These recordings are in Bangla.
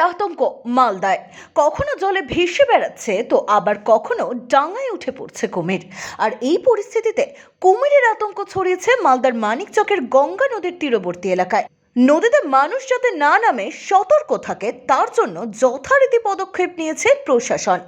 আতঙ্ক মালদায়। কখনো জলে ভেসে বেড়াচ্ছে, তো আবার কখনো ডাঙায় উঠে পড়ছে কুমির। আর এই পরিস্থিতিতে কুমিরের আতঙ্ক ছড়িয়েছে মালদার মানিকচকের গঙ্গা নদীর তীরবর্তী এলাকায়। নদীতে মানুষ যাতে না নামে, সতর্ক থাকে, তার জন্য যথারীতি পদক্ষেপ নিয়েছে প্রশাসন।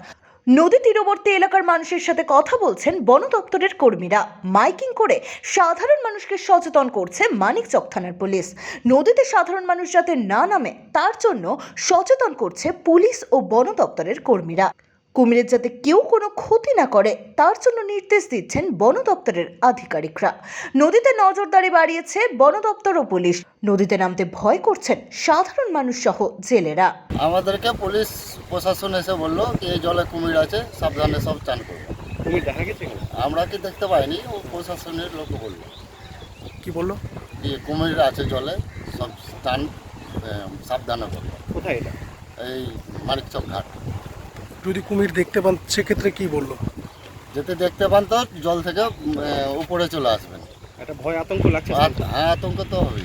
নদী তীরবর্তী এলাকার মানুষের সাথে কথা বলছেন বন দপ্তরের কর্মীরা। মাইকিং করে সাধারণ মানুষকে সচেতন করছে মানিকচক থানার পুলিশ। নদীতে সাধারণ মানুষ যাতে না নামে, তার জন্য সচেতন করছে পুলিশ ও বন দপ্তরের কর্মীরা। কুমিরের যাতে কেউ কোনো ক্ষতি না করে, তার জন্য নির্দেশ দিচ্ছেন বন দপ্তরের আধিকারিকরা। নদীতে নজরদারি বাড়িয়েছে বন দপ্তর ও পুলিশ। নদীতে নামতে ভয় করছেন সাধারণ মানুষ সহ জেলেরা। আমাদেরকে পুলিশ প্রশাসন এসে বলল কি এই জলে কুমির আছে সাবধানে সব চান করবে কুমির দেখা গেছে আমরা কি দেখতে পাইনি ও প্রশাসনের লোক বলল। কি বলল? কি কুমির আছে জলে সব আহ, সাবধানে করবে কোথায় এটা? এই মানিকচক ঘাট। যদি কুমির দেখতে পান সেক্ষেত্রে কি বলল? যেতে দেখতে পান তো জল থেকে উপরে চলে আসবেন। একটা ভয় আতঙ্ক লাগছে হ্যাঁ আতঙ্ক তো হবেই।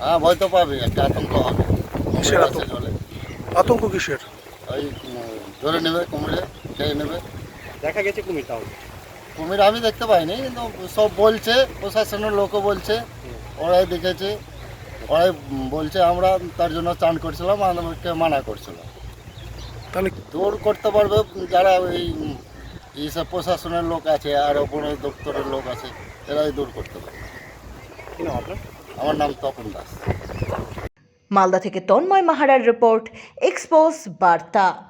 হ্যাঁ ভয় তো পাবে একটা আতঙ্ক হবে। কুমির কিসের আতঙ্ক? আতঙ্ক কিসের? ওই ধরে নেবে কুমিরে খেয়ে নেবে। দেখা গেছে কুমির তাহলে কুমির আমি দেখতে পাইনি কিন্তু সব বলছে প্রশাসনের লোকও বলছে ওরাই দেখেছে ওরাই বলছে আমরা তার জন্য চান করছিলাম আমাদেরকে মানা করছিলাম তাহলে দূর করতে পারবে যারা ওই এইসব প্রশাসনের লোক আছে আর বন দপ্তরের লোক আছে এরাই দূর করতে পারবে। কি নাম আপনার? আমার নাম তপন দাস। মালদা থেকে তন্ময় মাহারার রিপোর্ট এক্সপোজ বার্তা।